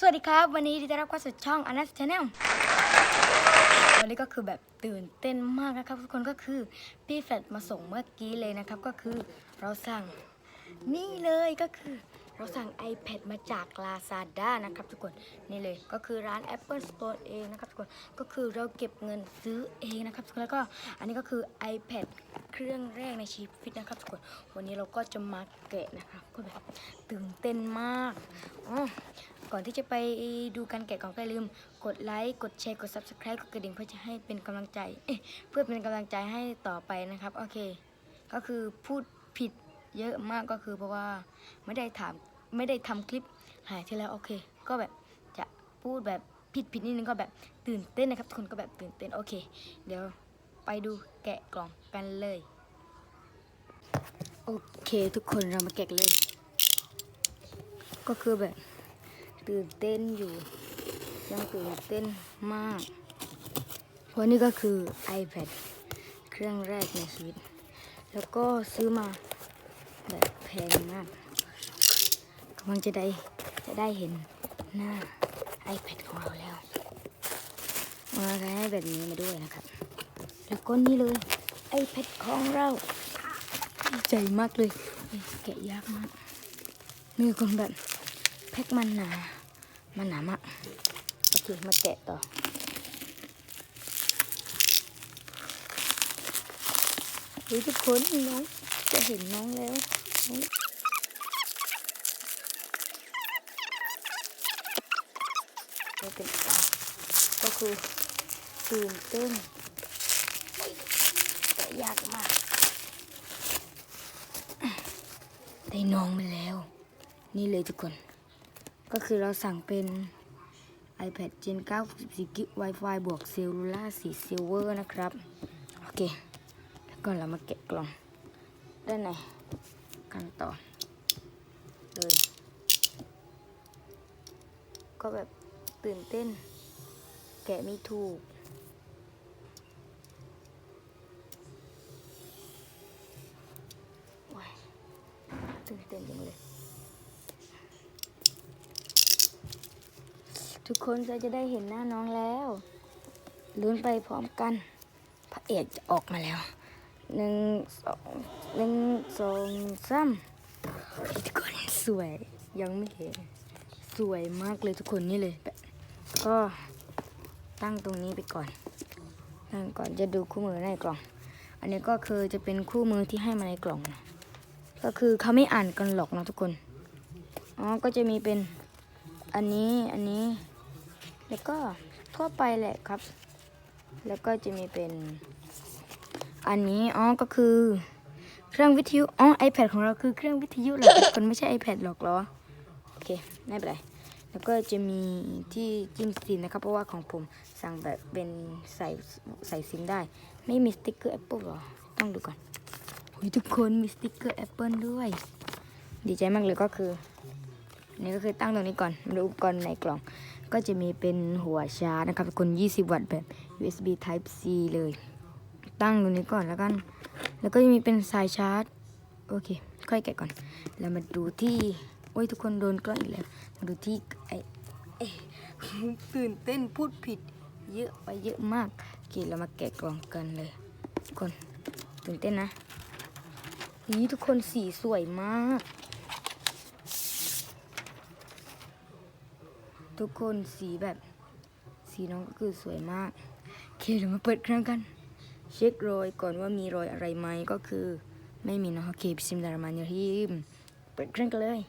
สวัสดีครับ วันนี้ที่ได้รับเข้าสู่ช่องอนัสชาแนลวันนี้ก็คือแบบตื่นเต้นมากนะครับ ทุกคนก็คือพี่แฟลตมาส่งเมื่อกี้เลยนะครับ ก็คือเราสั่งนี่เลยก็คือเราสั่ง iPad มาจาก Lazada นะครับ ทุกคนนี่เลยก็คือร้าน Apple Store เองนะครับทุกคนก็คือเราเก็บเงินซื้อเองนะครับทุกคนแล้วก็อันนี้ก็คือ iPad เครื่องแรกในชีวิตนะครับทุกคนวันนี้เราก็จะมาแกะนะครับก็แบบตื่นเต้นมากอ๋อ ก่อนที่จะไปดูการแกะกล่องก็อย่าลืม กดไลค์กดแชร์กด subscribe กดกระดิ่งเพื่อจะให้เป็นกำลังใจเเพื่อเป็นกำลังใจให้ต่อไปนะครับโอเค ก็คือพูดผิดเยอะมากก็คือเพราะว่าไม่ได้ถามไม่ได้ทำคลิปหายที่แล้วโอเค ก็แบบจะพูดแบบผิดผิดนิดนึงก็แบบตื่นเต้นนะครับทุกคนก็แบบตื่นเต้นโอเค เดี๋ยวไปดูแกะกล่องกันเลย โอเค ทุกคนเรามาแกะเลย ก็คือแบบ ตื่นเต้นอยู่ ยังตื่นเต้นมาก เพราะนี่ก็คือ iPad เครื่องแรกในชีวิต แล้วก็ซื้อมาแบบแพงมากกำลังจะได้จะได้เห็นหน้า iPad ของเราแล้วมาได้แบบนี้มาด้วยนะครับ แล้วก็นี่เลย iPad ของเราดีใจมากเลยแกะยากมากนี่คนแบบแพ็กมันหนา มันหนามากโอเค มาแกะต่อเฮ้ยทุกคนน้อง จะเห็นน้องแล้วไม่เป็นไรก็คือตื่นเต้นแต่ยากมาก ได้น้องมาแล้ว นี่เลยทุกคน ก็คือเราสั่งเป็น iPad Gen 9 64 g b Wi-Fi บวก Cellular สี Silver นะครับ โอเค แล้วก็เรามาแกะกล่อง ด้านในกันต่อ เลย ก็แบบตื่นเต้น แกะไม่ถูกว้ายตื่นเต้นจังเลย ทุกคนเราจะได้เห็นหน้าน้องแล้วลุ้นไปพร้อมกัน พระเอกจะออกมาแล้วหนึ่งสองหนึ่งสองสามทุกคนสวยยังไม่เห็น สวยมากเลยทุกคนนี่เลย ก็ตั้งตรงนี้ไปก่อนตั้งก่อนจะดูคู่มือในกล่อง อันนี้ก็คือจะเป็นคู่มือที่ให้มาในกล่องนะก็คือเขาไม่อ่านกันหรอกนะทุกคนอ๋อก็จะมีเป็นอันนี้อันนี้ แล้วก็ทั่วไปแหละครับ แล้วก็จะมีเป็น อันนี้อ๋อก็คือ เครื่องวิทยุอ๋อ iPad ของเราคือเครื่องวิทยุแหละทุกคนไม่ใช่ iPad หรอกหรอโอเคไม่เป็นไรแล้วก็จะมีที่จิ้มซิมนะครับ เพราะว่าของผมสั่งแบบเป็นใส่ใส่ซิมได้ ไม่มีสติ๊กเกอร์ Apple หรอ ต้องดูก่อนโอ้ยทุกคนมีสติ๊กเกอร์ Apple ด้วย ดีใจมากเลยก็คือ นี่ก็คือตั้งตรงนี้ก่อนดูอุปกรณ์ในกล่อง ก็จะมีเป็นหัวชาร์จนะครับคน 20 วัตต์แบบ USB Type C เลย ตั้งตรงนี้ก่อนแล้วกัน แล้วก็จะมีเป็นสายชาร์จ โอเค ค่อยแกะก่อน แล้วมาดูที่ โอ้ย ทุกคนโดนกล้องอีกแล้ว มาดูที่ไอเอ๊ะตื่นเต้นพูดผิด เยอะไปเยอะมากโอเคเรามาแกะกล่องกันเลย ทุกคนตื่นเต้นนะนี่ทุกคนสีสวยมาก ทุกคนสีแบบสีน้องก็คือสวยมากโอเคเดี๋ยวมาเปิดเครื่องกัน เช็ครอยก่อนว่ามีรอยอะไรไหมก็คือ ไม่มีนะโอเคบิสมิลลาห์เรามานรีมเปิดเครื่องกันเลย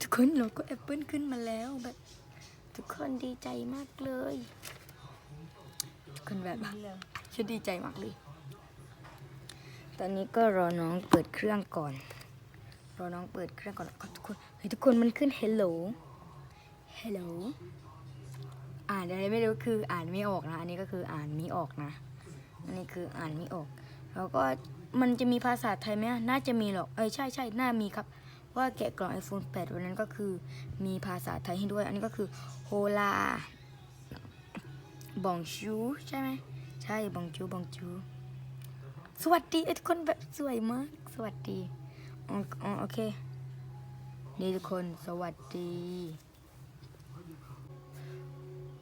ทุกคนเราก็แอปเปิลขึ้นมาแล้วแบบ ทุกคนดีใจมากเลย ทุกคนแบบฉันดีใจมากเลย ตอนนี้ก็รอน้องเปิดเครื่องก่อน รอน้องเปิดเครื่องก่อนแล้วทุกคน ฮ้ยทุกคนมันขึ้น hello hello อ่านอะไรไม่รู้คืออ่านไม่ออกนะ อันนี้ก็คืออ่านไม่ออกนะ อันนี้คืออ่านไม่ออก แล้วก็มันจะมีภาษาไทยไหมน่าจะมีหรอก เออใช่ใช่น่ามีครับ ว่าแกะกล่อง iPhone 8 วันนั้นก็คือมีภาษาไทยให้ด้วย อันนี้ก็คือโฮลาบองชูใช่ไหมใช่บองชูบองชูสวัสดีทุกคนแบบสวยมาก สวัสดีอ๋อโอเค นี่ทุกคนสวัสดี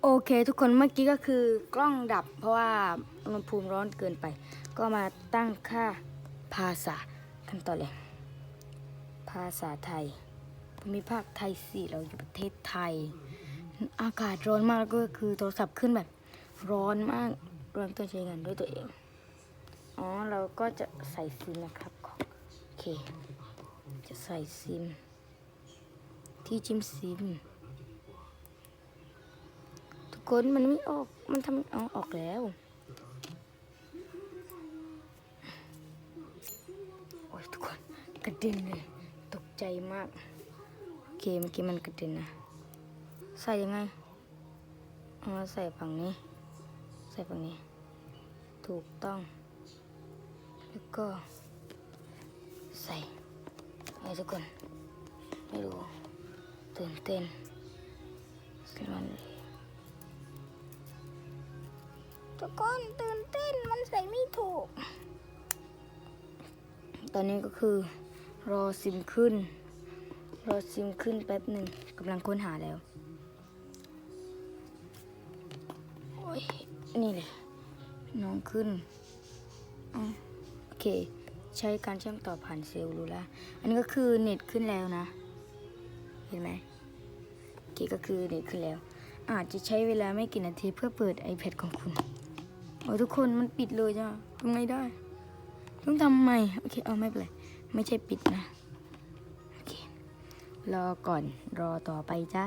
โอเคทุกคนเมื่อกี้ก็คือกล้องดับ เพราะว่าอุณหภูมิร้อนเกินไป ก็มาตั้งค่าภาษากันต่อเลย ภาษาไทยภูมิภาคไทยสิเราอยู่ประเทศไทย อากาศร้อนมากแล้วก็คือโทรศัพท์ขึ้นแบบร้อนมากเริ่มต้นใช้งานด้วยตัวเอง อ๋อ เราก็จะใส่ซิมนะครับ โอเค จะใส่ซิม ที่จิมซิม ทุกคนมันไม่ออก มันทำเอาออกแล้ว โอ้ยทุกคนกระเด็นเลย ตกใจมาก โอเคเมื่อกี้มันกระเด็นนะ ใส่ยังไงเอามาใส่ฝั่งนี้ ใส่ฝั่งนี้ ถูกต้อง แล้วก็ใส่ให้ทุกคนไม่รู้ ตื่นเต้นมันทุกคนตื่นเต้นมันใส่ไม่ถูก ตอนนี้ก็คือ รอซิมขึ้น รอซิมขึ้นแป๊บหนึ่งกำลังค้นหาแล้ว โอ้ย นี่เลยน้องขึ้นอ๋อโอเค ใช้การเชื่อมต่อผ่านเซลล์ลูล่าอันนี้ก็คือเน็ตขึ้นแล้วนะ เห็นไหม เคก็คือเน็ตขึ้นแล้ว อาจจะใช้เวลาไม่กี่นาทีเพื่อเปิด iPad ของคุณโอ้ทุกคนมันปิดเลยจ้ะทำไงได้ ต้องทำใหม่โอเคเอาไม่เป็นไรไม่ใช่ปิดนะโอเครอก่อนรอต่อไปจ้า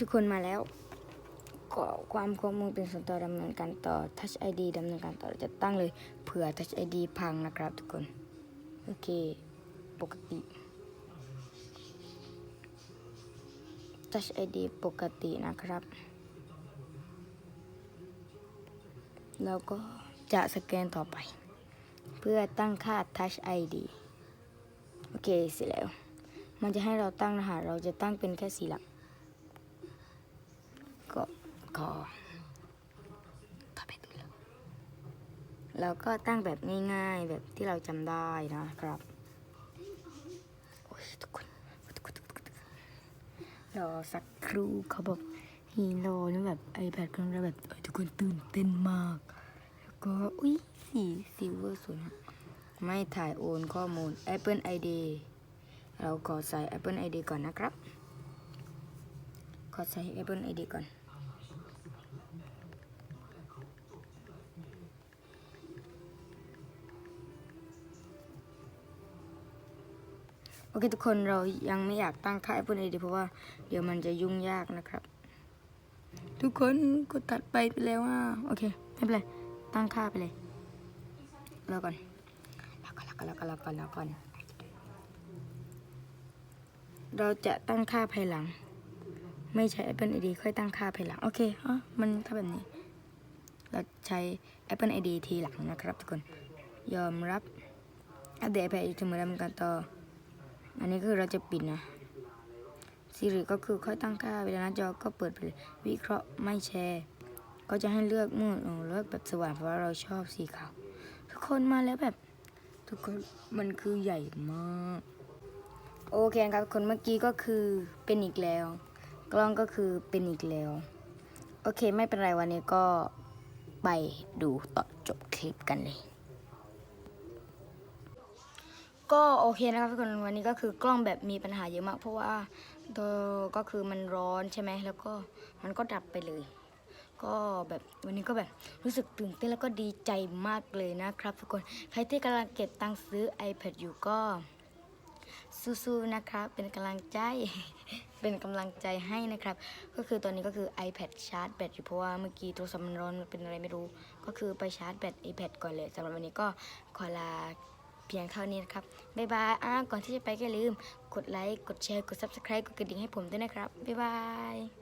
ทุกคนมาแล้วก็ความข้อมูลเป็นส่วนตัวดำเนินการต่อ Touch ID ดำเนินการต่อจะตั้งเลยเผื่อ Touch ID พังนะครับทุกคน โอเค ปกติ Touch ID ปกตินะครับ แล้วก็จะสแกนต่อไป เพื่อตั้งค่า Touch ID โอเคเสร็จแล้ว มันจะให้เราตั้งรหัสเราจะตั้งเป็นแค่สี่หลัก ก็ขอเข้าไปดูแล้ว แล้วก็ตั้งแบบง่ายๆ แบบที่เราจำได้นะครับโอ้ยทุกคนรอสักครู่เขาบอกฮีโร่นี่แบบไอแพดเครื่องแรกแบบทุกคนตื่นเต้นมาก แล้วก็ อุ้ยสีซิลเวอร์สวยไม่ถ่ายโอนข้อมูล Apple ID เราขอใส่ Apple ID ก่อนนะครับขอใส่ Apple ID ก่อน โอเคทุกคนเรายังไม่อยากตั้งค่า Apple ID เพราะว่าเดี๋ยวมันจะยุ่งยากนะครับ ทุกคนกดตัดไปไปแล้วอะโอเคไม่เป็นไรตั้งค่าไปเลยรอก่อนรอก่อนรอก่อนรอก่อนรอก่อนรอก่อนเราจะตั้งค่าภายหลัง ไม่ใช้ Apple ID ค่อยตั้งค่าภายหลังโอเคอ๋อมันถ้าแบบนี้ เราใช้ Apple ID ทีหลังนะครับทุกคน ยอมรับอัปเดต Apple ID ถึงเมื่อดำเนินการต่อ อันนี้คือเราจะปิดนะ Siri ก็คือค่อยตั้งค่าเวลาหน้าจอก็เปิดไปเลยวิเคราะห์ไม่แชร์ ก็จะให้เลือกมืดโอ้เลือกแบบสว่างเพราะว่าเราชอบสีขาวทุกคนมาแล้วแบบ ทุกคนมันคือใหญ่มากโอเคครับคนเมื่อกี้ก็คือเป็นอีกแล้ว กล้องก็คือเป็นอีกแล้ว โอเคไม่เป็นไรวันนี้ก็ไปดูต่อจบคลิปกันเลย ก็โอเคนะครับทุกคนวันนี้ก็คือกล้องแบบมีปัญหาเยอะมาก เพราะว่าตัวก็คือมันร้อนใช่ไหมแล้วก็มันก็ดับไปเลย ก็แบบวันนี้ก็แบบรู้สึกตื่นเต้นแล้วก็ดีใจมากเลยนะครับทุกคนใครที่กำลังเก็บตังค์ซื้อ iPad อยู่ก็สู้ๆนะครับเป็นกำลังใจเป็นกำลังใจให้นะครับ ก็คือตอนนี้ก็คือ iPad ชาร์จแบตอยู่เพราะว่าเมื่อกี้โทรศัพท์มันร้อนมันเป็นอะไรไม่รู้ ก็คือไปชาร์จแบต iPad ก่อนเลยสำหรับวันนี้ก็ขอลา เพียงเท่านี้นะครับ บ๊ายบายอ้าก่อนที่จะไปก็ลืม กดไลค์ กดแชร์ กด Subscribe กดกระดิ่งให้ผมด้วยนะครับ บ๊ายบาย